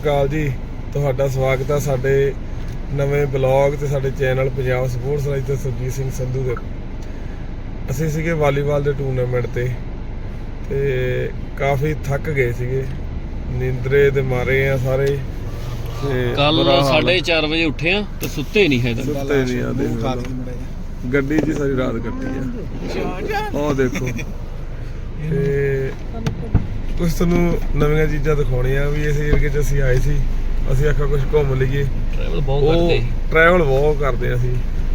ਅਕਾਲ ਜੀ ਤੁਹਾਡਾ ਸਵਾਗਤ ਹੈ ਸਾਡੇ ਨਵੇਂ ਬਲੌਗ ਤੇ ਸਾਡੇ ਚੈਨਲ ਪੰਜਾਬ ਸਪੋਰਟਸ ਰਾਜ ਤੇ ਸੁਰਜੀਤ ਸਿੰਘ ਸੰਧੂ ਦੇ। ਅਸੀਂ ਸੀਗੇ ਵਾਲੀਬਾਲ ਦੇ ਟੂਰਨਾਮੈਂਟ ਤੇ ਤੇ ਕਾਫੀ ਥੱਕ ਗਏ ਸੀਗੇ। ਨਿੰਦਰੇ ਦੇ ਮਾਰੇ ਆ ਸਾਰੇ। ਤੇ ਕੱਲ ਬੁਰਾ ਹਾਲ ਆ। 4:30 ਵਜੇ ਉੱਠੇ ਆ ਤੇ ਸੁੱਤੇ ਨਹੀਂ ਹੈ ਸੁੱਤੇ ਨਹੀਂ ਆ ਦੇਖ। ਗੱਡੀ 'ਚ ਸਾਰੀ ਰਾਤ ਕੱਟੀ ਆ। ਉਹ ਦੇਖੋ। ਤੇ ਕੁਝ ਤੁਹਾਨੂੰ ਨਵੀਆਂ ਚੀਜ਼ਾਂ ਦਿਖਾਉਣੀਆਂ ਵੀ ਇਸ ਏਰੀਏ 'ਚ ਅਸੀਂ ਆਏ ਸੀ ਅਸੀਂ ਆਖਿਆ ਕੁਝ ਘੁੰਮ ਲਈਏ। ਟਰੈਵਲ ਬਹੁਤ ਕਰਦੇ ਟਰੈਵਲ ਬਹੁਤ ਕਰਦੇ ਅਸੀਂ।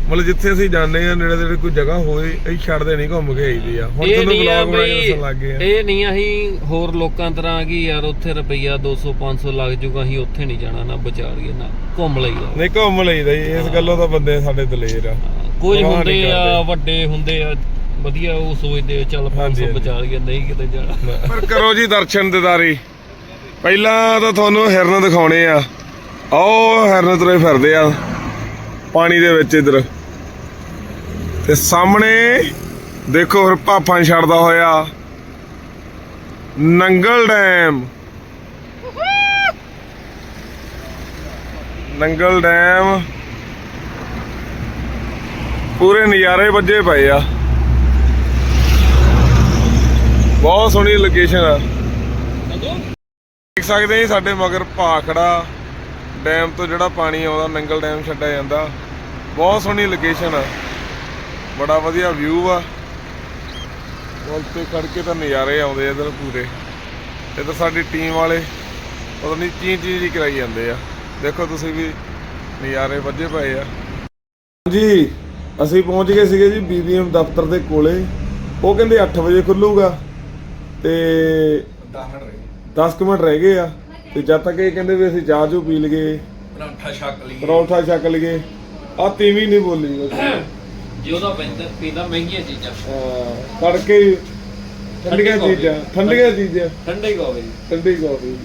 ਮਤਲਬ ਜਿੱਥੇ ਅਸੀਂ ਜਾਂਦੇ ਆ ਨੇੜੇ ਤੇੜੇ ਕੋਈ ਜਗ੍ਹਾ ਹੋਏ ਅਸੀਂ ਛੱਡਦੇ ਨਹੀਂ ਘੁੰਮ ਕੇ ਆਈਦੀ ਆ। ਹੁਣ ਇਹ ਤੁਹਾਨੂੰ ਨਹੀਂ ਆ ਵਲੌਗ ਬਣਾ ਕੇ ਬਈ ਦੱਸਣ ਲੱਗ ਗਏ ਆ। ਇਹ ਨਹੀਂ ਅਸੀਂ ਹੋਰ ਲੋਕਾਂ ਤਰ੍ਹਾਂ ਕਿ ਯਾਰ ਉੱਥੇ ਰੁਪਈਆ 200 500 ਲੱਗ ਜੂਗਾ ਅਸੀਂ ਉੱਥੇ ਨਹੀਂ ਜਾਣਾ ਨਾ ਵਿਚਾਰੀਏ ਨਾ ਘੁੰਮ ਲਈਦਾ ਨਹੀਂ ਘੁੰਮ ਲਈਦਾ ਇਸ ਗੱਲੋਂ ਤਾਂ ਬੰਦੇ ਸਾਡੇ ਦਲੇਰ ਆ। ਕੁਝ ਹੁੰਦੇ ਆ। ਵੱਡੇ ਹੁੰਦੇ ਆ ਵਧੀਆ ਉਹ ਸੋਚਦੇ ਆ, ਚੱਲ ਹਾਂਜੀ, 500 ਹਾਂਜੀ। ਬਚਾ ਲਈਏ ਨਹੀਂ ਕਿਤੇ ਜਾਣਾ। ਪਰ ਕਰੋ ਜੀ ਦਰਸ਼ਨ ਦਿਦਾਰੀ। ਪਹਿਲਾਂ ਤਾਂ ਤੁਹਾਨੂੰ ਹਿਰਨ ਦਿਖਾਉਣੇ ਆ। ਆਓ ਹਿਰਨ ਤੁਰੇ ਫਿਰਦੇ ਆ। ਪਾਣੀ ਦੇ ਵਿੱਚ ਇਧਰ। ਤੇ ਸਾਹਮਣੇ ਦੇਖੋ ਫਿਰ ਭਾਫਾਂ ਛੱਡਦਾ ਹੋਇਆ। ਨੰਗਲ ਡੈਮ। ਨੰਗਲ ਡੈਮ। ਪੂਰੇ ਨਜ਼ਾਰੇ ਵੱਜੇ ਪਏ ਆ। ਬਹੁਤ ਸੋਹਣੀ ਲੋਕੇਸ਼ਨ ਆ। ਦੇਖ ਸਕਦੇ ਜੀ ਸਾਡੇ ਮਗਰ ਭਾਖੜਾ ਡੈਮ ਤੋਂ ਜਿਹੜਾ ਪਾਣੀ ਆਉਂਦਾ ਨੰਗਲ ਡੈਮ ਛੱਡਿਆ ਜਾਂਦਾ। ਬਹੁਤ ਸੋਹਣੀ ਲੋਕੇਸ਼ਨ ਆ। ਬੜਾ ਵਧੀਆ ਵਿਊ ਆ। ਪੁਲ ਤੇ ਖੜ ਕੇ ਤਾਂ ਨਜ਼ਾਰੇ ਆਉਂਦੇ ਇਧਰ ਪੂਰੇ। ਇਧਰ ਸਾਡੀ ਟੀਮ ਵਾਲੇ ਪਤਾ ਨਹੀਂ ਚੀਂ ਚੀਂ ਜੀ ਕਰਾਈ ਜਾਂਦੇ ਆ। ਦੇਖੋ ਤੁਸੀਂ ਵੀ ਨਜ਼ਾਰੇ ਵੱਜੇ ਪਏ ਆ। ਜੀ ਅਸੀਂ ਪਹੁੰਚ ਗਏ ਸੀਗੇ ਜੀ ਬੀਬੀਐਮ ਦਫ਼ਤਰ ਦੇ ਕੋਲੇ। ਉਹ ਕਹਿੰਦੇ 8 ਵਜੇ ਖੁੱਲੂਗਾ। ਤੇ 10 ਮਿੰਟ ਰਹਿ ਗਏ ਆ ਤੇ ਜਦ ਤੱਕ ਇਹ ਕਹਿੰਦੇ ਵੀ ਅਸੀਂ ਚਾਹ ਚੂ ਪੀ ਲਈਏ ਪਰਾਂਠਾ ਛਕ ਲਈ ਪਰੌਂਠਾ ਛਕ ਲਈਏ ਆ ਤੀਵੀਂ ਨਹੀਂ ਬੋਲੀ ਜੇ ਉਹਦਾ ਪੈਂਦਾ ਪੀਂਦਾ ਮਹਿੰਗੀਆਂ ਚੀਜ਼ਾਂ। ਹਾਂ ਤੜਕੇ ਹੀ ਠੰਡੀਆਂ ਠੰਡੀ ਚੀਜ਼ਾਂ ਠੰਡੀਆਂ ਚੀਜ਼ਾਂ। ਠੰਡੇ ਹੀ ਹੋਵੇ ਠੰਡੀ ਕਾਫੀ।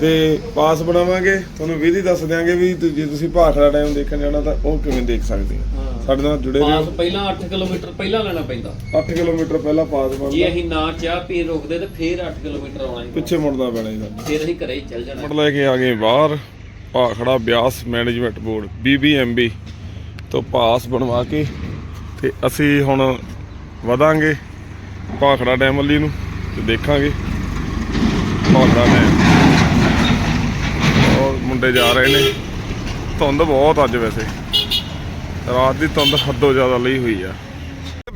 ਤੇ ਪਾਸ ਬਣਾਵਾਂਗੇ ਤੁਹਾਨੂੰ ਵਿਧੀ ਦੱਸ ਦਿਆਂਗੇ ਵੀ ਤੁ- ਜੇ ਤੁਸੀਂ ਭਾਖੜਾ ਡੈਮ ਦੇਖਣ ਜਾਣਾ ਤਾਂ ਉਹ ਕਿਵੇਂ ਦੇਖ ਸਕਦੇ ਆ। ਹਾਂ। ਸਾਡੇ ਨਾਲ ਜੁੜੇ ਪਾਸ ਰਹੋ ਪਹਿਲਾਂ 8 ਕਿਲੋਮੀਟਰ ਪਹਿਲਾਂ ਲੈਣਾ ਪੈਂਦਾ। 8 ਕਿਲੋਮੀਟਰ ਪਹਿਲਾਂ ਪਾਸ ਜੇ ਬਣਦਾ ਅਸੀਂ ਨਾ ਚਾਹ ਪੀ ਰੁਕਦੇ ਤੇ ਫੇਰ 8 ਕਿਲੋਮੀਟਰ ਆਉਣਾ ਸੀ ਪਿੱਛੇ ਮੁੜਨਾ ਪੈਣਾ ਜੀ। ਸਾਨੂੰ ਫੇਰ ਅਸੀਂ ਘਰੇ ਹੀ ਚੱਲ ਜਾਣਾ। ਮੁੜ ਲੈ ਕੇ ਆ ਗਏ ਬਾਹਰ। Bhakra Beas management board BBMB ਤੋਂ ਪਾਸ ਬਣਵਾ ਕੇ ਤੇ ਅਸੀਂ ਹੁਣ ਵਧਾਂਗੇ। ਭਾਖੜਾ ਡੈਮ ਵੱਲੀ ਨੂੰ ਤੇ ਦੇਖਾਂਗੇ। ਭਾਖੜਾ ਡੈਮ ਮੁੰਡੇ ਜਾ ਰਹੇ ਨੇ। ਧੁੰਦ ਬਹੁਤ ਅੱਜ ਵੈਸੇ। ਰਾਤ ਦੀ ਧੁੰਦ ਹੱਦੋਂ ਜ਼ਿਆਦਾ ਲਈ ਹੋਈ ਆ।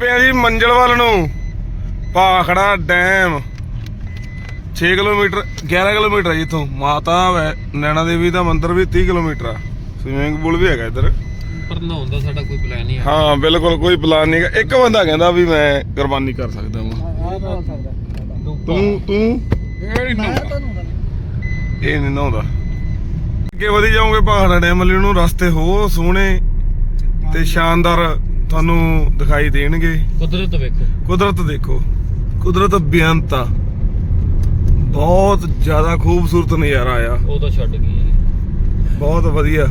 ਪਿਆ ਜੀ ਮੰਜ਼ਲ ਵੱਲ ਨੂੰ। ਭਾਖੜਾ ਡੈਮ। 6 ਕਿਲੋਮੀਟਰ 11 ਕਿਲੋਮੀਟਰ ਹੈ ਜਿੱਥੋਂ ਮਾਤਾ ਨੈਣਾ ਦੇਵੀ ਦਾ ਮੰਦਿਰ ਵੀ 30 ਕਿਲੋਮੀਟਰ ਆ। ਸਵਿਮਿੰਗ ਪੂਲ ਵੀ ਹੈਗਾ ਇੱਧਰ। ਪਰ ਨਹਾਉਣ ਦਾ ਸਾਡਾ ਕੋਈ ਪਲਾਨ ਨਹੀਂ ਹੈ ਹਾਂ ਬਿਲਕੁਲ ਕੋਈ ਪਲਾਨ ਨਹੀਂਗਾ ਇੱਕ ਬੰਦਾ ਕਹਿੰਦਾ ਵੀ ਮੈਂ ਕੁਰਬਾਨੀ ਕਰ ਸਕਦਾ ਹਾਂ ਤੂੰ ਤੂੰ? ਇਹ ਨਹੀਂ ਨਹਾਉਂਦਾ। ਅੱਗੇ ਵਧੀ ਜਾਓਗੇ ਪਹਾੜਾਂ ਡੈਮ ਵੱਲ ਨੂੰ ਰਸਤੇ ਹੋ ਸੋਹਣੇ ਤੇ ਸ਼ਾਨਦਾਰ ਤੁਹਾਨੂੰ ਦਿਖਾਈ ਦੇਣਗੇ। ਕੁਦਰਤ ਵੇਖੋ। ਕੁਦਰਤ ਦੇਖੋ ਕੁਦਰਤ ਬੇਅੰਤ ਆ ਬਹੁਤ ਜ਼ਿਆਦਾ ਖੂਬਸੂਰਤ ਨਜ਼ਾਰਾ ਆ। ਉਹ ਤਾਂ ਛੱਡ ਗਈ। ਬਹੁਤ ਵਧੀਆ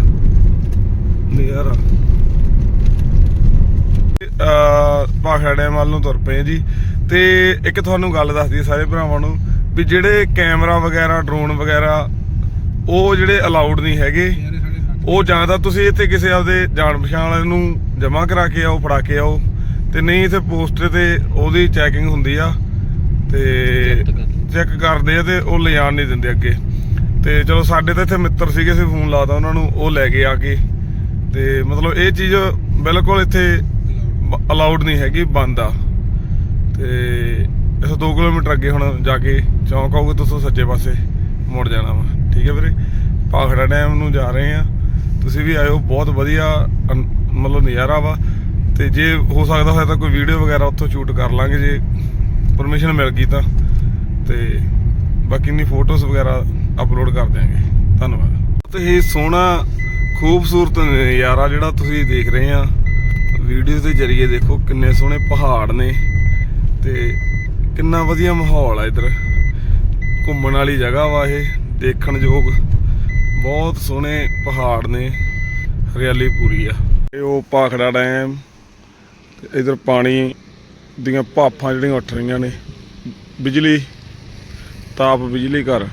ਨਜ਼ਾਰਾ। ਪਾਖੜਾ ਡੈਮ ਵੱਲ ਨੂੰ ਤੁਰ ਪਏ ਜੀ। ਤੇ ਇੱਕ ਤੁਹਾਨੂੰ ਗੱਲ ਦੱਸਦੀ ਸਾਰੇ ਭਰਾਵਾਂ ਨੂੰ ਵੀ ਜਿਹੜੇ ਕੈਮਰਾ ਵਗੈਰਾ ਡਰੋਨ ਵਗੈਰਾ ਉਹ ਜਿਹੜੇ ਅਲਾਉਡ ਨਹੀਂ ਹੈਗੇ ਉਹ ਜਾਂ ਤਾਂ ਤੁਸੀਂ ਇੱਥੇ ਕਿਸੇ ਆਪਦੇ ਜਾਣ ਪਛਾਣ ਵਾਲੇ ਨੂੰ ਜਮ੍ਹਾਂ ਕਰਾ ਕੇ ਆਓ ਫੜਾ ਕੇ ਆਓ ਤੇ ਨਹੀਂ ਇੱਥੇ ਪੋਸਟ ਤੇ ਉਹਦੀ ਚੈਕਿੰਗ ਹੁੰਦੀ ਆ ਤੇ। ਚੈੱਕ ਕਰਦੇ ਆ ਤੇ ਉਹ ਲਿਜਾਣ ਨਹੀਂ ਦਿੰਦੇ ਅੱਗੇ। ਤੇ ਚਲੋ ਸਾਡੇ ਤਾਂ ਇੱਥੇ ਮਿੱਤਰ ਸੀਗੇ ਸੀ ਫੋਨ ਲਾਤਾ ਉਹਨਾਂ ਨੂੰ ਉਹ ਲੈ ਗਏ ਆ ਕੇ। ਤੇ ਮਤਲਬ ਇਹ ਚੀਜ਼ ਬਿਲਕੁਲ ਇੱਥੇ ਅਲਾਉਡ ਨਹੀਂ ਹੈਗੀ ਬੰਦ ਆ। ਤੇ ਇਸ 2 ਕਿਲੋਮੀਟਰ ਅੱਗੇ ਹੁਣ ਜਾ ਕੇ ਚੌਂਕ ਆਊਗਾ ਤੁਸੀਂ ਸੱਜੇ ਪਾਸੇ ਮੁੜ ਜਾਣਾ ਵਾ। ਠੀਕ ਹੈ ਵੀਰੇ? ਪਾਖੜਾ ਡੈਮ ਨੂੰ ਜਾ ਰਹੇ ਆ ਤੁਸੀਂ ਵੀ ਆਇਓ, ਬਹੁਤ ਵਧੀਆ ਅਨ- ਮਤਲਬ ਨਜ਼ਾਰਾ ਵਾ। ਤੇ ਜੇ ਹੋ ਸਕਦਾ ਹੋਇਆ ਤਾਂ ਕੋਈ ਵੀਡੀਓ ਵਗੈਰਾ ਉੱਥੋਂ ਸ਼ੂਟ ਕਰ ਲਾਂਗੇ, ਜੇ ਪਰਮਿਸ਼ਨ ਮਿਲ ਗਈ ਤਾਂ। ਤੇ ਬਾਕੀ ਨਹੀਂ ਫੋਟੋਜ਼ ਵਗੈਰਾ ਅਪਲੋਡ ਕਰ ਦਿਆਂਗੇ। ਧੰਨਵਾਦ। ਤੇ ਇਹ ਸੋਹਣਾ, ਖੂਬਸੂਰਤ ਨਜ਼ਾਰਾ ਜਿਹੜਾ ਤੁਸੀਂ ਦੇਖ ਰਹੇ ਆ ਵੀਡੀਓ ਦੇ ਜ਼ਰੀਏ ਦੇਖੋ ਕਿੰਨੇ ਸੋਹਣੇ ਪਹਾੜ ਨੇ। ਤੇ ਕਿੰਨਾ ਵਧੀਆ ਮਾਹੌਲ ਆ ਇਧਰ। ਘੁੰਮਣ ਵਾਲੀ ਜਗ੍ਹਾ ਵਾ ਇਹ। ਦੇਖਣ ਯੋਗ ਬਹੁਤ ਸੋਹਣੇ ਪਹਾੜ ਨੇ, ਹਰਿਆਲੀ ਪੂਰੀ ਆ। ਇਹ ਉਹ ਪਾਖੜਾ ਡੈਮ, ਤੇ ਇਧਰ ਪਾਣੀ ਦੀਆਂ ਭਾਫਾਂ ਜਿਹੜੀਆਂ ਉੱਠ ਰਹੀਆਂ ਨੇ, ਬਿਜਲੀ, ਤਾਪ ਬਿਜਲੀ ਘਰ।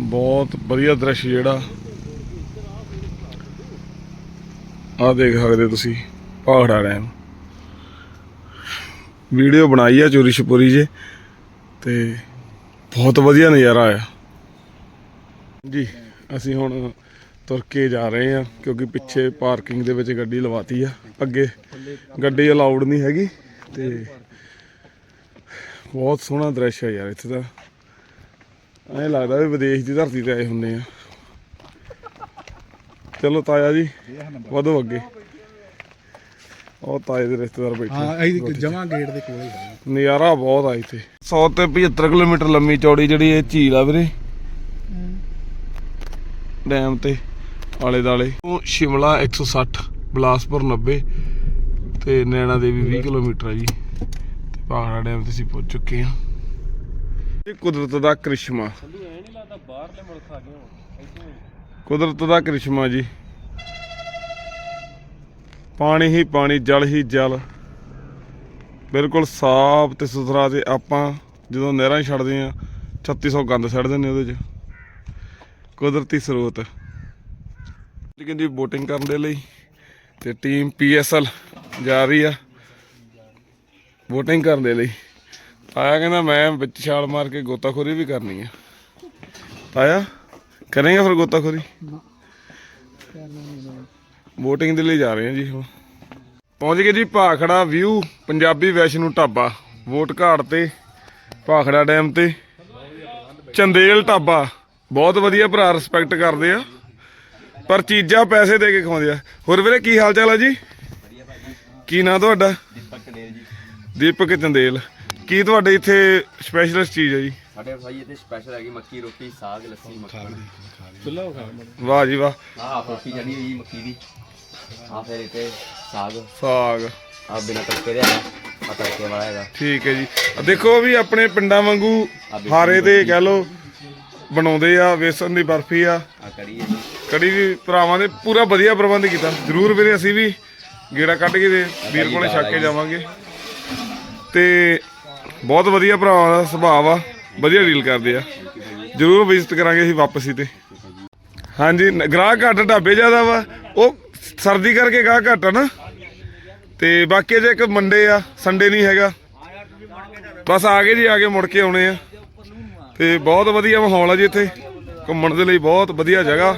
ਬਹੁਤ ਵਧੀਆ ਦ੍ਰਿਸ਼ ਜਿਹੜਾ। ਆ ਦੇਖ ਸਕਦੇ ਤੁਸੀਂ ਪਹਾੜਾ ਡੈਮ। ਵੀਡੀਓ ਬਣਾਈ ਆ ਚੋਰੀ ਛਪੋਰੀ ਜੇ ਤੇ ਬਹੁਤ ਵਧੀਆ ਨਜ਼ਾਰਾ ਆਇਆ। ਜੀ ਅਸੀਂ ਹੁਣ ਤੁਰ ਕੇ ਜਾ ਰਹੇ ਹਾਂ ਕਿਉਂਕਿ ਪਿੱਛੇ ਪਾਰਕਿੰਗ ਦੇ ਵਿੱਚ ਗੱਡੀ ਲਵਾਤੀ ਆ। ਅੱਗੇ ਗੱਡੀ ਅਲਾਉਡ ਨਹੀਂ ਹੈਗੀ ਤੇ ਬਹੁਤ ਸੋਹਣਾ ਦ੍ਰਿਸ਼ ਹੈ ਯਾਰ ਇੱਥੇ ਦਾ ਐਂ ਲੱਗਦਾ ਵੀ ਵਿਦੇਸ਼ ਦੀ ਧਰਤੀ ਤੇ ਆਏ ਹੁੰਦੇ ਆ। ਚਲੋ ਤਾਇਆ ਜੀ ਵਧੋ ਅੱਗੇ। ਉਹ ਤਾਏ ਦੇ ਰਿਸ਼ਤੇਦਾਰ ਬੈਠੇ। ਹਾਂ ਜਮਾ ਗੇਟ ਦੇ ਕੋਲ ਨਜ਼ਾਰਾ ਬਹੁਤ ਆ ਇੱਥੇ। 100 ਤੇ 75 ਕਿਲੋਮੀਟਰ ਲੰਮੀ ਚੌੜੀ ਜਿਹੜੀ ਇਹ ਝੀਲ ਆ ਵੀਰੇ। ਡੈਮ ਤੇ, ਆਲੇ ਦਾਲੇ ਉਹ ਸ਼ਿਮਲਾ 160 ਬਲਾਸਪੁਰ 90 ਤੇ ਨੈਣਾ ਦੇਵੀ 20 ਕਿਲੋਮੀਟਰ ਆ ਜੀ। ਤੇ ਪਹਾੜਾ ਡੈਮ ਤੇ ਅਸੀਂ ਪਹੁੰਚ ਚੁੱਕੇ ਹਾਂ। ਇਹ ਕੁਦਰਤ ਦਾ ਕ੍ਰਿਸ਼ਮਾ। ਕੁਦਰਤ ਦਾ ਕ੍ਰਿਸ਼ਮਾ ਜੀ। ਪਾਣੀ ਹੀ ਪਾਣੀ, ਜਲ ਹੀ ਜਲ। ਬਿਲਕੁਲ ਸਾਫ਼ ਤੇ ਸੁਥਰਾ ਤੇ ਆਪਾਂ ਜਦੋਂ ਨਹਿਰਾਂ 'ਚ ਛੱਡਦੇ ਆ 3600 ਗੰਦ ਛੱਡ ਦਿੰਦੇ ਉਹਦੇ 'ਚ। ਕੁਦਰਤੀ ਸਰੋਤ। ਲੇਕਿਨ ਜੀ ਬੋਟਿੰਗ ਕਰਨ ਦੇ ਲਈ ਤੇ ਟੀਮ ਪੀਐਸਐਲ ਜਾ ਰਹੀ ਆ ਬੋਟਿੰਗ ਕਰਨ ਦੇ ਲਈ। ਆਇਆ ਕਹਿੰਦਾ ਮੈਂ ਵਿੱਚ ਛਾਲ ਮਾਰ ਕੇ ਗੋਤਾਖੋਰੀ ਵੀ ਕਰਨੀ ਆ। ਆਇਆ ਕਰੇਗਾ ਫਿਰ ਗੋਤਾਖੋਰੀ? ਵੋਟਿੰਗ ਦੇ ਲਈ ਜਾ ਰਹੇ ਹਾਂ ਜੀ ਹੁਣ। ਪਹੁੰਚ ਗਏ ਜੀ ਭਾਖੜਾ ਵਿਊ ਪੰਜਾਬੀ ਵੈਸ਼ਨੂ ਢਾਬਾ ਵੋਟ ਘਾਟ ਤੇ ਭਾਖੜਾ ਡੈਮ ਤੇ ਚੰਦੇਲ ਢਾਬਾ। ਬਹੁਤ ਵਧੀਆ ਭਰਾ ਰਿਸਪੈਕਟ ਕਰਦੇ ਆ। ਪਰ ਚੀਜ਼ਾਂ ਪੈਸੇ ਦੇ ਕੇ ਖਵਾਉਂਦੇ ਆ। ਹੋਰ ਵੀਰੇ ਕੀ ਹਾਲ ਚਾਲ ਆ ਜੀ? ਕੀ ਨਾਂ ਤੁਹਾਡਾ? ਦੀਪਕ ਕਨੇਰ ਜੀ। ਦੀਪਕ ਚੰਦੇਲ। ਕੀ ਤੁਹਾਡੇ ਇੱਥੇ ਸਪੈਸ਼ਲਿਸਟ ਚੀਜ਼ ਹੈ ਜੀ? ਸਾਡੇ ਭਾਈ ਇੱਥੇ ਸਪੈਸ਼ਲ ਹੈਗੀ ਮੱਕੀ ਰੋਟੀ ਸਾਗ ਲੱਸੀ ਮੱਖਣ। ਵਾਹ ਜੀ ਵਾਹ। ਆਹ ਰੋਟੀ ਹੋਈ ਮੱਕੀ ਦੀ। ਆ ਫਿਰ ਇੱਥੇ ਸਾਗ। ਸਾਗ। ਆ ਬਿਨਾ ਤੜਕੇ ਦੇ ਹੈਗਾ ਆ ਤੜਕੇ ਵਾਲਾ ਹੈਗਾ। ਠੀਕ ਹੈ ਜੀ। ਆਹ ਦੇਖੋ ਵੀ ਆਪਣੇ ਪਿੰਡਾਂ ਵਾਂਗੂ ਹਾਰੇ ਤੇ ਕਹਿ ਲੋ ਬਣਾਉਂਦੇ ਆ ਵੇਸਣ ਦੀ ਬਰਫੀ ਆ। ਆ ਕੜੀ ਹੈ ਜੀ। ਕੜੀ ਵੀ ਭਰਾਵਾਂ ਦੇ ਪੂਰਾ ਵਧੀਆ ਪ੍ਰਬੰਧ ਕੀਤਾ। ਜ਼ਰੂਰ ਵੀਰੇ ਅਸੀਂ ਵੀ ਗੇੜਾ ਕੱਢ ਕੇ ਦੇ ਵੀਰ ਕੋਲੇ ਛੱਕ ਕੇ ਜਾਵਾਂਗੇ। ਤੇ ਬਹੁਤ ਵਧੀਆ ਭਰਾਵਾਂ ਦਾ ਸੁਭਾਅ ਆ ਵਧੀਆ ਡੀਲ ਕਰਦੇ ਆ। ਜ਼ਰੂਰ ਵਿਜ਼ਿਟ ਕਰਾਂਗੇ ਅਸੀਂ ਵਾਪਸ ਤੇ। ਹਾਂਜੀ ਨ- ਗ੍ਰਾਹਕ ਘੱਟ ਢਾਬੇ ਜ਼ਿਆਦਾ ਵਾ ਉਹ ਸਰਦੀ ਕਰਕੇ ਗਾਹਕ ਘੱਟ ਆ ਨਾ। ਤੇ ਬਾਕੀ ਜੇ ਇੱਕ ਮੰਡੇ ਆ ਸੰਡੇ ਨਹੀਂ ਹੈਗਾ। ਬਸ ਆ ਗਏ ਜੀ, ਆ ਕੇ ਮੁੜ ਕੇ ਆਉਣੇ ਆ। ਤੇ ਬਹੁਤ ਵਧੀਆ ਮਾਹੌਲ ਆ ਜੀ ਇੱਥੇ। ਘੁੰਮਣ ਦੇ ਲਈ ਬਹੁਤ ਵਧੀਆ ਜਗ੍ਹਾ।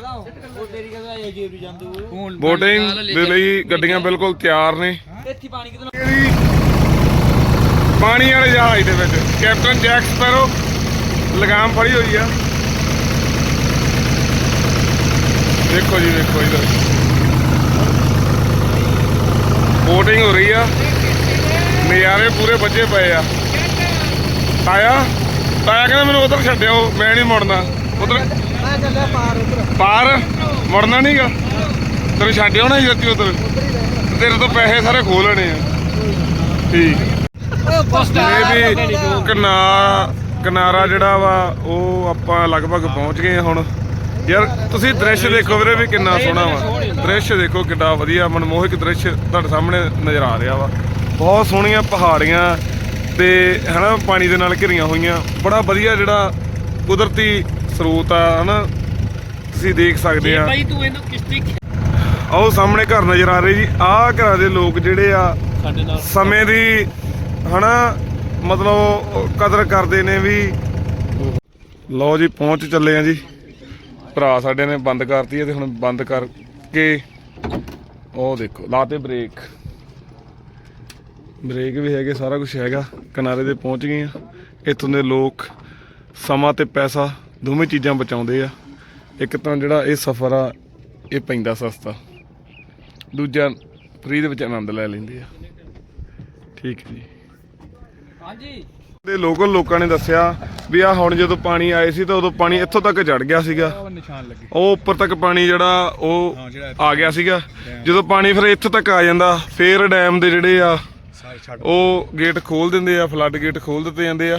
ਬੋਟਿੰਗ ਦੇ ਲਈ ਗੱਡੀਆਂ ਬਿਲਕੁਲ ਤਿਆਰ ਨੇ। ਪਾਣੀ ਵਾਲੇ ਜਹਾਜ਼ ਦੇ ਵਿੱਚ। ਕੈਪਟਨ ਜੈਕ ਸਪੈਰੋ ਲਗਾਮ ਫੜੀ ਹੋਈ ਆ। ਦੇਖੋ ਜੀ, ਦੇਖੋ ਇਧਰ ਬੋਟਿੰਗ ਹੋ ਰਹੀ ਆ। ਨਜ਼ਾਰੇ ਪੂਰੇ ਵੱਜੇ ਪਏ ਆ। ਤਾਇਆ ਤਾਇਆ ਕਹਿੰਦਾ ਮੈਨੂੰ ਉਧਰ ਛੱਡਿਓ ਮੈਂ ਨਹੀਂ ਮੁੜਨਾ। ਉਧਰ ਮੈਂ ਚੱਲਿਆ ਪਾਰ ਉਧਰ ਪਾਰ ਮੁੜਨਾ ਨਹੀਂਗਾ ਤੈਨੂੰ ਛੱਡਿਓ ਨਾ ਜੱਤੀ ਉਧਰ। ਤੇਰੇ ਤੋਂ ਪੈਸੇ ਸਾਰੇ ਖੋਹ ਲੈਣੇ ਆ। ਠੀਕ। ਇਹ ਵੀ ਕਿਨਾਰਾ ਕਿਨਾਰਾ ਜਿਹੜਾ ਵਾ ਉਹ ਆਪਾਂ ਲਗਭਗ ਪਹੁੰਚ ਗਏ ਹੁਣ। ਯਾਰ ਤੁਸੀਂ ਦ੍ਰਿਸ਼ ਦੇਖੋ ਵੀਰੇ ਵੀ ਕਿੰਨਾ ਸੋਹਣਾ ਵਾ। ਦ੍ਰਿਸ਼ ਦੇਖੋ ਕਿੱਡਾ ਵਧੀਆ ਮਨਮੋਹਕ ਦ੍ਰਿਸ਼ ਤੁਹਾਡੇ ਸਾਹਮਣੇ ਨਜ਼ਰ ਆ ਰਿਹਾ ਵਾ। ਬਹੁਤ ਸੋਹਣੀਆਂ ਪਹਾੜੀਆਂ ਤੇ ਹਨਾ ਪਾਣੀ ਦੇ ਨਾਲ ਘਿਰੀਆਂ ਹੋਈਆਂ। ਬੜਾ ਵਧੀਆ ਜਿਹੜਾ ਕੁਦਰਤੀ ਸਰੋਤ ਆ ਹਨਾ ਤੁਸੀਂ ਦੇਖ ਸਕਦੇ ਆ। ਭਾਈ ਤੂੰ ਇਹਨੂੰ ਕਿਸ਼ਤੀ ਆਓ ਸਾਹਮਣੇ ਘਰ ਨਜ਼ਰ ਆ ਰਹੇ ਜੀ। ਆਹ ਘਰਾਂ ਦੇ ਲੋਕ ਜਿਹੜੇ ਆ ਸਾਡੇ ਨਾਲ ਸਮੇਂ ਦੀ ਹਨਾ ਮਤਲਬ ਕਦਰ ਕਰਦੇ ਨੇ ਵੀ। ਲਓ ਜੀ ਪਹੁੰਚ ਚੱਲੇ ਆ ਜੀ। ਭਰਾ ਸਾਡੇ ਨੇ ਬੰਦ ਕਰਤੀ ਹੈ ਤੇ ਹੁਣ ਬੰਦ ਕਰਕੇ ਉਹ ਦੇਖੋ, ਲਾਤੇ ਬ੍ਰੇਕ ਬ੍ਰੇਕ ਵੀ ਹੈਗੇ, ਸਾਰਾ ਕੁਝ ਹੈਗਾ, ਕਿਨਾਰੇ ਤੇ ਪਹੁੰਚ ਗਏ ਆ। ਇੱਥੋਂ ਦੇ ਲੋਕ ਸਮਾਂ ਤੇ ਪੈਸਾ, ਦੋਵੇਂ ਚੀਜ਼ਾਂ ਬਚਾਉਂਦੇ ਆ। ਇੱਕ ਤਾਂ ਜਿਹੜਾ ਇਹ ਸਫ਼ਰ ਆ, ਇਹ ਪੈਂਦਾ ਸਸਤਾ। ਦੂਜਾ ਫ੍ਰੀ ਦੇ ਵਿੱਚ ਆਨੰਦ ਲੈ ਲੈਂਦੇ ਆ। ਠੀਕ ਜੀ। ਹਾਂਜੀ। ਦੇ ਲੋਕਲ ਲੋਕਾਂ ਨੇ ਦੱਸਿਆ ਵੀ ਆ ਹੁਣ ਜਦੋਂ ਪਾਣੀ ਆਏ ਸੀ ਤਾਂ ਉਦੋਂ ਪਾਣੀ ਇੱਥੋਂ ਤੱਕ ਚੜ ਗਿਆ ਸੀਗਾ। ਉਹ ਨਿਸ਼ਾਨ ਲੱਗੇ। ਉਹ ਉੱਪਰ ਤੱਕ ਪਾਣੀ ਜਿਹੜਾ ਉਹ ਹਾਂ, ਜਿਹੜਾ ਆ ਗਿਆ ਸੀਗਾ। ਜਦੋਂ ਪਾਣੀ ਫਿਰ ਇੱਥੋਂ ਤੱਕ ਆ ਜਾਂਦਾ ਫੇਰ ਡੈਮ ਦੇ ਜਿਹੜੇ ਆ ਸਾਰੇ ਛੱਡ ਉਹ ਗੇਟ ਖੋਲ ਦਿੰਦੇ ਆ ਫਲੱਡ ਗੇਟ ਖੋਲ ਦਿੱਤੇ ਜਾਂਦੇ ਆ।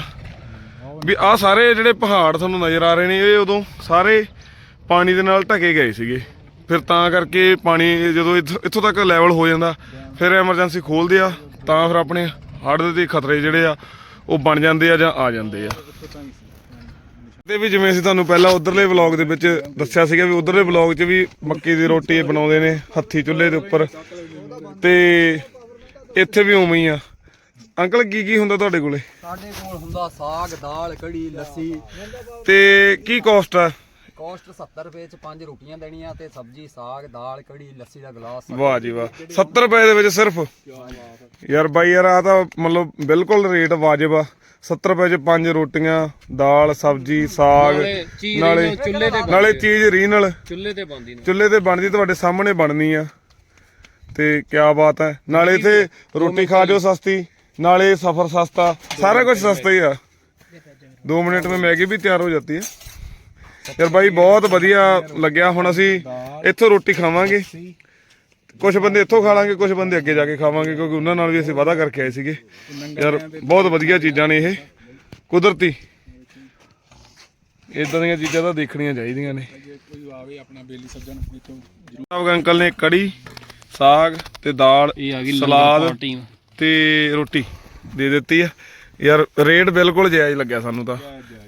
ਵੀ ਆ ਸਾਰੇ ਜਿਹੜੇ ਪਹਾੜ ਤੁਹਾਨੂੰ ਨਜ਼ਰ ਆ ਰਹੇ ਨੇ ਇਹ ਉਦੋਂ ਸਾਰੇ ਪਾਣੀ ਦੇ ਨਾਲ ਢਕੇ ਗਏ ਸੀਗੇ। ਫਿਰ ਤਾਂ ਕਰਕੇ ਪਾਣੀ ਜਦੋਂ ਇੱਥੋਂ ਇੱਥੋਂ ਤੱਕ ਲੈਵਲ ਹੋ ਜਾਂਦਾ ਫਿਰ ਐਮਰਜੈਂਸੀ ਖੋਲਦੇ ਆ ਤਾਂ ਫਿਰ ਆਪਣੇ ਹੜ੍ਹ ਦੇ ਖਤਰੇ ਜਿਹੜੇ ਆ ਉਹ ਬਣ ਜਾਂਦੇ ਆ ਜਾਂ ਆ ਜਾਂਦੇ ਆ। ਤੇ ਵੀ ਜਿਵੇਂ ਅਸੀਂ ਤੁਹਾਨੂੰ ਪਹਿਲਾਂ ਉਧਰਲੇ ਵਲੌਗ ਦੇ ਵਿੱਚ ਦੱਸਿਆ ਸੀਗਾ ਵੀ ਉਧਰਲੇ ਵਲੌਗ 'ਚ ਵੀ ਮੱਕੀ ਦੀ ਰੋਟੀ ਬਣਾਉਂਦੇ ਨੇ ਹੱਥੀ ਚੁੱਲ੍ਹੇ ਦੇ ਉੱਪਰ। ਤੇ ਇੱਥੇ ਵੀ ਉਵੇਂ ਹੀ ਆ। ਅੰਕਲ ਕੀ ਕੀ ਹੁੰਦਾ ਤੁਹਾਡੇ ਕੋਲੇ? ਸਾਡੇ ਕੋਲ ਹੁੰਦਾ ਸਾਗ ਦਾਲ ਕੜੀ ਲੱਸੀ। ਤੇ ਕੀ ਕਾਸਟ ਆ? ਕੋਸਟ 70 ਰੁਪਏ ਚ ਪੰਜ ਰੋਟੀਆਂ ਦੇਣੀਆਂ ਤੇ ਸਬਜ਼ੀ ਸਾਗ ਦਾਲ ਕੜੀ ਲੱਸੀ ਦਾ ਗਲਾਸ। ਵਾਹ ਜੀ ਵਾਹ। 70 ਰੁਪਏ ਦੇ ਵਿੱਚ ਸਿਰਫ? ਯਾਰ ਬਾਈ ਯਾਰ ਆ ਤਾਂ ਮਤਲਬ ਬਿਲਕੁਲ ਰੇਟ ਵਾਜਬ ਆ। 70 ਰੁਪਏ ਚ ਪੰਜ ਰੋਟੀਆਂ ਦਾਲ ਸਬਜ਼ੀ ਸਾਗ ਨਾਲੇ ਚੁੱਲ੍ਹੇ ਤੇ ਨਾਲੇ ਚੀਜ਼ ਰੀਨਲ ਚੁੱਲ੍ਹੇ ਤੇ ਨੇ ਚੁੱਲ੍ਹੇ ਤੇ ਬਣਦੀ ਤੁਹਾਡੇ ਸਾਹਮਣੇ ਬਣਨੀ ਆ। ਤੇ ਕਿਆ ਬਾਤ ਹੈ। ਨਾਲੇ ਇਥੇ ਰੋਟੀ ਖਾ ਜਾਓ ਸਸਤੀ ਨਾਲੇ ਸਫ਼ਰ ਸਸਤਾ ਸਾਰਾ ਕੁਝ ਸਸਤਾ ਹੀ ਆ। 2 ਮਿੰਟ ਵਿੱਚ ਮੈਗੀ ਵੀ ਤਿਆਰ ਹੋ ਜਾਂਦੀ ਹੈ। ਯਾਰ ਬਾਈ ਬਹੁਤ ਵਧੀਆ ਲੱਗਿਆ। ਹੁਣ ਅਸੀਂ ਇੱਥੋਂ ਰੋਟੀ ਖਾਵਾਂਗੇ। ਕੁਝ ਬੰਦੇ ਇੱਥੋਂ ਖਾ ਲਾਂਗੇ ਕੁਝ ਬੰਦੇ ਅੱਗੇ ਜਾ ਕੇ ਖਾਵਾਂਗੇ ਕਿਉਂਕਿ ਉਹਨਾਂ ਨਾਲ ਵੀ ਅਸੀਂ ਵਾਅਦਾ ਕਰਕੇ ਆਏ ਸੀਗੇ। ਯਾਰ ਬਹੁਤ ਵਧੀਆ ਚੀਜ਼ਾਂ ਨੇ ਇਹ। ਕੁਦਰਤੀ। ਇਦਾਂ ਦੀਆਂ ਚੀਜ਼ਾਂ ਤਾਂ ਦੇਖਣੀਆਂ ਚਾਹੀਦੀਆਂ ਨੇ। ਕੋਈ ਆਵੇ ਆਪਣਾ ਬੇਲੀ ਅੰਕਲ ਨੇ ਕੜੀ ਸਾਗ ਤੇ ਦਾਲ ਸਲਾਦ ਤੇ ਰੋਟੀ ਦੇ ਦਿੱਤੀ ਆ। ਯਾਰ ਰੇਟ ਬਿਲਕੁਲ ਜਾਇਜ਼ ਲੱਗਿਆ ਸਾਨੂੰ ਤਾਂ।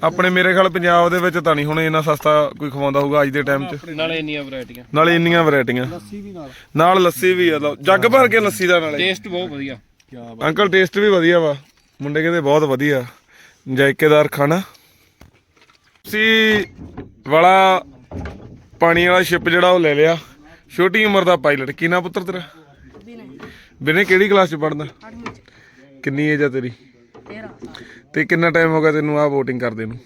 ਆਪਣੇ ਮੇਰੇ ਖਿਆਲ ਪੰਜਾਬ ਦੇ ਵਿੱਚ ਤਾਂ ਨਹੀਂ ਹੁਣ ਇੰਨਾ ਸਸਤਾ ਕੋਈ ਖਵਾਉਂਦਾ ਹੋਊਗਾ ਅੱਜ ਦੇ ਟਾਈਮ 'ਚ। ਨਾਲੇ ਇੰਨੀਆਂ ਵੈਰਾਈਟੀਆਂ। ਨਾਲੇ ਇੰਨੀਆਂ ਵੈਰਾਈਟੀਆਂ। ਲੱਸੀ ਵੀ ਨਾਲ। ਨਾਲ ਲੱਸੀ ਵੀ ਆ ਲਓ ਜੱਗ ਭਰ ਕੇ ਲੱਸੀ ਦਾ ਨਾਲੇ। ਟੇਸਟ ਬਹੁਤ ਵਧੀਆ। ਅੰਕਲ ਟੇਸਟ ਵੀ ਵਧੀਆ ਵਾ। ਮੁੰਡੇ ਕਹਿੰਦੇ ਬਹੁਤ ਵਧੀਆ। ਜਾਇਕੇਦਾਰ ਖਾਣਾ। ਸੀ ਵਾਲਾ ਪਾਣੀ ਵਾਲਾ ਸ਼ਿਪ ਜਿਹੜਾ ਉਹ ਲੈ ਲਿਆ। ਛੋਟੀ ਉਮਰ ਦਾ ਪਾਇਲਟ ਕੀ ਨਾ ਪੁੱਤਰ ਤੇਰਾ? ਬਿਨੇ ਕਿਹੜੀ ਕਲਾਸ ਚ ਪੜਦਾ ਕਿੰਨੀ ਏਜ ਆ ਤੇਰੀ? ਤੇਰਾ ਤੇ ਕਿੰਨਾ ਟਾਈਮ ਹੋ ਗਿਆ ਤੈਨੂੰ ਆਹ VOTING ਕਰਦੇ ਨੂੰ?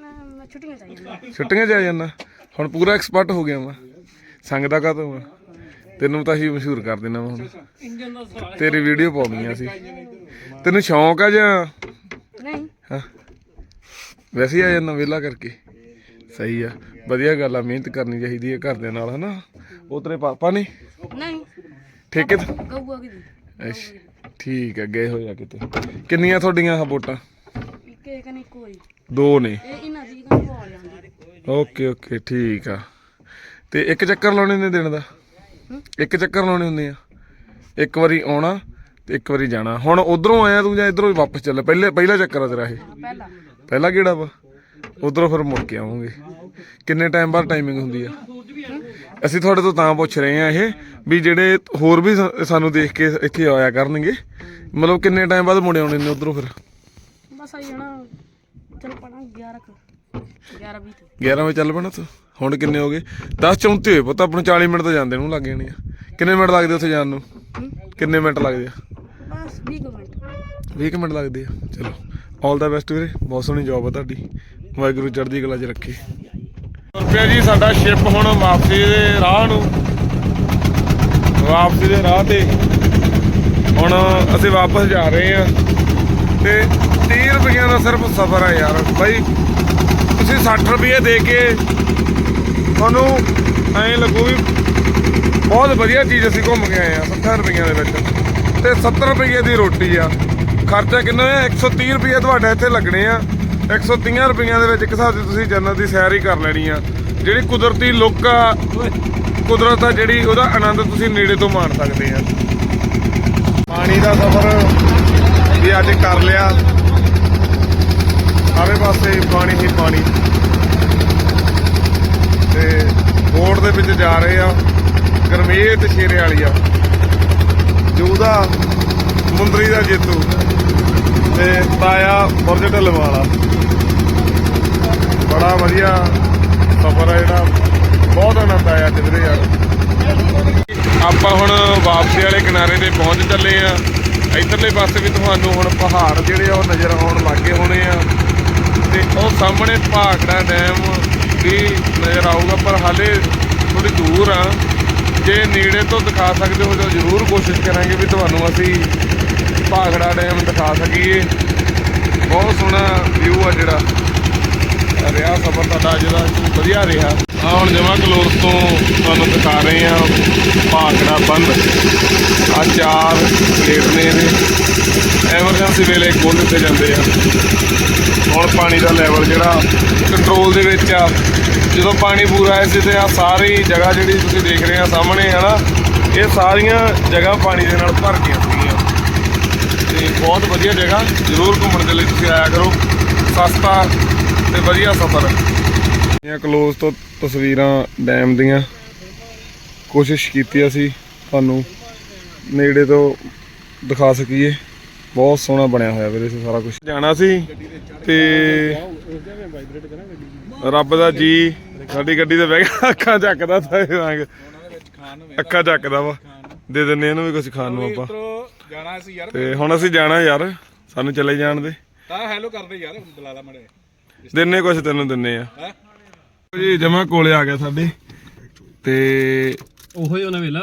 ਮੈਂ ਮੈਂ ਛੁੱਟੀਆਂ ਚਾਹੀਦੀਆਂ ਛੁੱਟੀਆਂ 'ਚ ਆ ਜਾਂਦਾ? ਹੁਣ ਪੂਰਾ ਐਕਸਪਰਟ ਹੋ ਗਿਆ ਮੈਂ ਸੰਗਦਾ ਕਾ ਤੂੰ ਤੈਨੂੰ ਤਾਂ ਅਸੀਂ ਮਸ਼ਹੂਰ ਕਰ ਦੇਣਾ ਵਾ ਹੁਣ। ਤੇਰੀ ਵੀਡੀਓ ਪਾਉਣੀਆਂ ਸੀ ਤੈਨੂੰ ਸ਼ੌਂਕ ਆ ਜਾਂ? ਨਹੀਂ। ਹਾਂ। ਵੈਸੇ ਹੀ ਆ ਜਾਂਦਾ ਵਿਹਲਾ ਕਰਕੇ। ਸਹੀ ਆ। ਵਧੀਆ ਗੱਲ ਆ ਮਿਹਨਤ ਕਰਨੀ ਚਾਹੀਦੀ ਹੈ ਘਰ ਦੇ ਨਾਲ ਹਨਾ? ਉਹ ਤੇਰੇ ਪਾਪਾ ਨੇ ਨਹੀਂ। ਠੇਕੇ ਤੇ? ਗਊਆ ਕੀ ਅੱਛਾ। ਠੀਕ ਆ ਗਏ ਹੋਇਆ ਕਿਤੇ। ਕਿੰਨੀਆਂ ਤੁਹਾਡੀਆਂ ਆਹ ਵੋਟਾਂ? ਇੱਕ ਇੱਕ ਨਹੀਂ ਕੋਈ ਦੋ ਨੇ। ਇਹ ਇਹਨਾਂ ਦੀ ਗੱਲ ਹੋ ਜਾਂਦੀ। ਓਕੇ ਓਕੇ ਠੀਕ ਆ। ਤੇ ਇੱਕ ਚੱਕਰ ਲਾਉਣੇ ਨੇ ਦਿਨ ਦਾ? ਇੱਕ ਚੱਕਰ ਲਾਉਣੇ ਹੁੰਦੇ ਆ। ਇੱਕ ਵਾਰੀ ਆਉਣਾ ਤੇ ਇੱਕ ਵਾਰੀ ਜਾਣਾ। ਹੁਣ ਉਧਰੋਂ ਆਇਆ ਤੂੰ ਜਾਂ ਇਧਰੋਂ ਹੀ ਵਾਪਸ ਚੱਲ। ਪਹਿਲੇ ਪਹਿਲਾ ਚੱਕਰ ਆ ਤੇਰਾ ਇਹ। ਪਹਿਲਾ। ਪਹਿਲਾ ਕਿਹੜਾ ਵਾ? ਉਧਰੋਂ ਫਿਰ ਮੁੜ ਕੇ ਆਵਾਂਗੇ ਕਿੰਨੇ ਟਾਈਮ ਬਾਅਦ ਟਾਈਮਿੰਗ ਹੁੰਦੀ ਆ? ਅਸੀਂ ਤੁਹਾਡੇ ਤੋਂ ਤਾਂ ਪੁੱਛ ਰਹੇ ਆ ਇਹ ਵੀ ਜਿਹੜੇ ਹੋਰ ਵੀ ਸਾਨੂੰ ਦੇਖ ਕੇ ਇੱਥੇ ਆਇਆ ਕਰਨਗੇ ਮਤਲਬ ਕਿੰਨੇ ਟਾਈਮ ਬਾਅਦ ਮੁੜੇ ਆਉਣੇ ਨੇ ਉਧਰੋਂ ਫਿਰ? ਬਸ ਆਈ ਜਾਣਾ ਚਲ ਪੜਾ 11 ਕੁ 11 20 ਤੇ। 11 ਵਜੇ ਚੱਲ ਪੈਣਾ ਤੂੰ? ਹੁਣ ਕਿੰਨੇ ਹੋ ਗਏ? 10 34 ਹੋਏ ਪੁੱਤ ਆਪਾਂ ਨੂੰ 40 ਮਿੰਟ ਤਾਂ ਜਾਂਦੇ ਨੂੰ ਲੱਗ ਜਾਣੇ ਆ। ਕਿੰਨੇ ਮਿੰਟ ਲੱਗਦੇ ਉੱਥੇ ਜਾਣ ਨੂੰ? ਕਿੰਨੇ ਮਿੰਟ ਲੱਗਦੇ ਆ? ਬਸ 20 ਕੁ ਮਿੰਟ। 20 ਕੁ ਮਿੰਟ ਲੱਗਦੇ ਆ। ਚਲੋ ਆਲ ਦਾ ਬੈਸਟ ਵੀਰੇ ਬਹੁਤ ਸੋਹਣੀ ਜੌਬ ਆ ਤੁਹਾਡੀ। ਵਾਹਿਗੁਰੂ ਚੜ੍ਹਦੀ ਕਲਾ 'ਚ ਰੱਖੇ। ਰੁਪਿਆ ਜੀ, ਸਾਡਾ ਸ਼ਿਪ ਹੁਣ ਵਾਪਸੀ ਦੇ ਰਾਹ ਨੂੰ। ਵਾਪਸੀ ਦੇ ਰਾਹ ਤੇ। ਹੁਣ ਅਸੀਂ ਵਾਪਸ ਜਾ ਰਹੇ ਆ ਤੇ 30 ਰੁਪਈਆ ਦਾ ਸਿਰਫ ਸਫ਼ਰ ਆ ਯਾਰ। ਬਾਈ, ਤੁਸੀਂ 60 ਰੁਪਏ ਦੇ ਕੇ ਤੁਹਾਨੂੰ ਐਂ ਲੱਗੂ ਵੀ ਬਹੁਤ ਵਧੀਆ ਚੀਜ਼ ਅਸੀਂ ਘੁੰਮ ਕੇ ਆਏ ਆ 70 ਰੁਪਈਆਂ ਦੇ ਵਿੱਚ। ਤੇ 70 ਰੁਪਏ ਦੀ ਰੋਟੀ ਆ। ਖਰਚਾ ਕਿੰਨਾ ਹੈ 130 ਰੁਪਏ ਤੁਹਾਡੇ ਇੱਥੇ ਲੱਗਣੇ ਆ। 130 ਰੁਪਈਆਂ ਦੇ ਵਿੱਚ ਇੱਕ ਹਿਸਾਬ ਦੀ ਤੁਸੀਂ ਜੰਨਤ ਦੀ ਸੈਰ ਹੀ ਕਰ ਲੈਣੀ ਆ। ਜਿਹੜੀ ਕੁਦਰਤੀ ਲੁੱਕ ਆ, ਕੁਦਰਤ ਆ ਜਿਹੜੀ, ਉਹਦਾ ਆਨੰਦ ਤੁਸੀਂ ਨੇੜੇ ਤੋਂ ਮਾਣ ਸਕਦੇ ਆ। ਪਾਣੀ ਦਾ ਸਫ਼ਰ ਵੀ ਅੱਜ ਕਰ ਲਿਆ। ਸਾਰੇ ਪਾਸੇ ਪਾਣੀ ਹੀ ਪਾਣੀ। ਤੇ ਬੋਰਡ ਦੇ ਵਿੱਚ ਜਾ ਰਹੇ ਆ। ਗਰਮੇਜ ਤੇ ਸ਼ੇਰੇ ਵਾਲੀਆ ਜੂਦਾ, ਮੁੰਦਰੀ ਦਾ ਜੇਤੂ। ਤੇ ਤਾਇਆ ਬੁਰਜ ਢੱਲਵਾਂ ਵਾਲਾ। ਬੜਾ ਵਧੀਆ ਸਫ਼ਰ ਹੈ ਜਿਹੜਾ। ਬਹੁਤ ਆਨੰਦ ਆਇਆ ਜਿੱਧਰੇ ਯਾਰ। ਆਪਾਂ ਹੁਣ ਵਾਪਸੀ ਵਾਲੇ ਕਿਨਾਰੇ ਤੇ ਪਹੁੰਚ ਚੱਲੇ ਆ। ਇਧਰਲੇ ਪਾਸੇ ਵੀ ਤੁਹਾਨੂੰ ਹੁਣ ਪਹਾੜ ਜਿਹੜੇ ਆ ਉਹ ਨਜ਼ਰ ਆਉਣ ਲੱਗੇ ਹੋਣੇ ਆ। ਤੇ ਉਹ ਸਾਹਮਣੇ ਭਾਖੜਾ ਡੈਮ ਵੀ ਨਜ਼ਰ ਆਊਗਾ, ਪਰ ਹਾਲੇ ਥੋੜੀ ਦੂਰ ਆ। ਜੇ ਨੇੜੇ ਤੋਂ ਦਿਖਾ ਸਕਦੇ ਹੋ ਤਾਂ ਜ਼ਰੂਰ ਕੋਸ਼ਿਸ਼ ਕਰਾਂਗੇ ਵੀ ਤੁਹਾਨੂੰ ਅਸੀਂ ਭਾਖੜਾ ਡੈਮ ਦਿਖਾ ਸਕੀਏ। ਬਹੁਤ ਸੋਹਣਾ ਵਿਊ ਆ ਜਿਹੜਾ। ਰਿਹਾ ਸਫ਼ਰ ਤੁਹਾਡਾ ਅੱਜ ਦਾ ਵਧੀਆ ਰਿਹਾ। ਆ ਹੁਣ ਜਮਾ ਕਲੋਰ ਤੋਂ ਤੁਹਾਨੂੰ ਦਿਖਾ ਰਹੇ ਆ ਭਾਖੜਾ ਬੰਦ। ਆ ਚਾਰ ਗੇਟ ਨੇ ਇਹਦੇ। ਐਮਰਜੈਂਸੀ ਵੇਲੇ ਖੋਲ੍ਹ ਦਿੱਤੇ ਜਾਂਦੇ ਆ। ਹੁਣ ਪਾਣੀ ਦਾ ਲੈਵਲ ਜਿਹੜਾ ਕੰਟਰੋਲ ਦੇ ਵਿੱਚ ਆ। ਜਦੋਂ ਪਾਣੀ ਪੂਰਾ ਆਇਆ ਸੀ ਤੇ ਆ ਸਾਰੀ ਜਗ੍ਹਾ ਜਿਹੜੀ ਤੁਸੀਂ ਦੇਖ ਰਹੇ ਆ ਸਾਹਮਣੇ ਹੈ ਨਾ ਇਹ ਸਾਰੀਆਂ ਜਗ੍ਹਾ ਪਾਣੀ ਦੇ ਨਾਲ ਭਰ ਗਈਆਂ। ਤੇ ਬਹੁਤ ਵਧੀਆ ਜਗ੍ਹਾ। ਜ਼ਰੂਰ ਘੁੰਮਣ ਦੇ ਲਈ ਤੁਸੀਂ ਆਇਆ ਕਰੋ। ਸਸਤਾ ਤੇ ਵਧੀਆ ਸਫ਼ਰ। ਇਹ ਕਲੋਜ਼ ਤੋਂ ਤਸਵੀਰਾਂ ਡੈਮ ਦੀਆਂ। ਕੋਸ਼ਿਸ਼ ਕੀਤੀ ਅਸੀਂ ਤੁਹਾਨੂੰ। ਨੇੜੇ ਤੋਂ ਦਿਖਾ ਸਕੀਏ। ਬਹੁਤ ਸੋਹਣਾ ਬਣਿਆ ਹੋਇਆ ਵੀਰੇ ਸਾਰਾ ਕੁਝ ਜਾਣਾ ਸੀ ਤੇ ਰੱਬ ਦਾ ਜੀ। ਸਾਡੀ ਗੱਡੀ ਤੇ ਬਹਿ ਗਿਆ, ਅੱਖਾਂ ਚੱਕਦਾ ਤਾਂ ਅੱਖਾਂ ਚੱਕਦਾ ਵਾ। ਦੇ ਦਿੰਨੇ ਇਹਨੂੰ ਵੀ ਕੁਝ ਖਾਣ ਨੂੰ ਆਪਾਂ। ਜਾਣਾ ਸੀ ਯਾਰ ਤੇ ਹੁਣ ਅਸੀਂ ਜਾਣਾ ਯਾਰ ਸਾਨੂੰ ਚਲੇ ਜਾਣ ਦੇ। ਤਾਂ ਹੈਲੋ ਕਰਦੇ ਯਾਰ ਬੁਲਾ ਲਾ ਮੜੇ ਦਿੰਨੇ ਕੁਝ ਤੈਨੂੰ ਦਿੰਨੇ ਆ। ਹੈ? ਜੀ ਜਮਾ ਕੋਲੇ ਆ ਗਿਆ ਸਾਡੇ। ਤੇ ਉਹੋ ਹੀ ਉਹਨੇ ਵੇਲਾ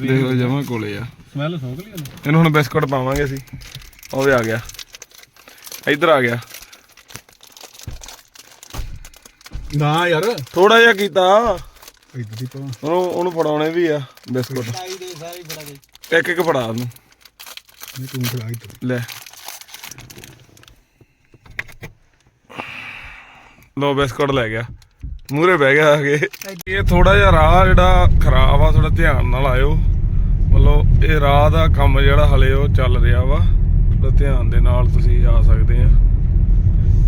ਦੇਖੋ ਜਮਾ ਕੋਲੇ ਆ। ਸਮੈਲ ਸੌਂਕ ਲਈ ਉਹਨੇ। ਇਹਨੂੰ ਹੁਣ ਬਿਸਕੁਟ ਪਾਵਾਂਗੇ ਅਸੀਂ। ਉਹ ਵੀ ਆ ਗਿਆ। ਇੱਧਰ ਆ ਗਿਆ। ਨਾ ਯਾਰ। ਥੋੜਾ ਜਿਹਾ ਕੀਤਾ। ਇੱਧਰ ਦੀ ਪਾ ਉਹਨੂੰ ਉਹਨੂੰ ਫੜਾਉਣੇ ਵੀ ਆ ਬਿਸਕੁਟ। ਇੱਕ ਇੱਕ ਫੜਾ ਉਹਨੂੰ। ਨਹੀਂ ਤੂੰ ਫੜਾ ਇੱਧਰ। ਲੈ। ਲੋ ਬਿਸਕੁਟ ਲੈ ਗਿਆ। ਮੂਰੇ ਬਹਿ ਗਿਆ ਆ ਕੇ। ਇਹ ਥੋੜਾ ਜਿਹਾ ਰਾਹ ਜਿਹੜਾ ਖਰਾਬ ਆ ਥੋੜਾ ਧਿਆਨ ਨਾਲ ਆਇਓ। ਮਤਲਬ ਇਹ ਰਾਹ ਦਾ ਕੰਮ ਜਿਹੜਾ ਹਲੇ ਉਹ ਚੱਲ ਰਿਹਾ ਵਾ ਥੋੜਾ ਧਿਆਨ ਦੇ ਨਾਲ ਤੁਸੀਂ ਆ ਸਕਦੇ ਆ।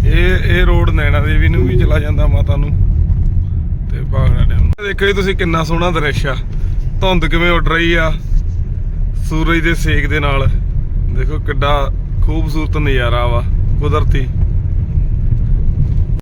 ਇਹ ਇਹ ਰੋਡ ਨੈਣਾ ਦੇਵੀ ਨੂੰ ਵੀ ਚਲਾ ਜਾਂਦਾ ਮਾਤਾ ਨੂੰ। ਤੇ ਭਾਗੜਾ ਦੇਖੋ ਜੀ, ਤੁਸੀਂ ਕਿੰਨਾ ਸੋਹਣਾ ਦ੍ਰਿਸ਼ ਆ। ਧੁੰਦ ਕਿਵੇਂ ਉੱਡ ਰਹੀ ਆ ਸੂਰਜ ਦੇ ਸੇਕ ਦੇ ਨਾਲ। ਦੇਖੋ ਕਿੱਡਾ ਖੂਬਸੂਰਤ ਨਜ਼ਾਰਾ ਵਾ, ਕੁਦਰਤੀ।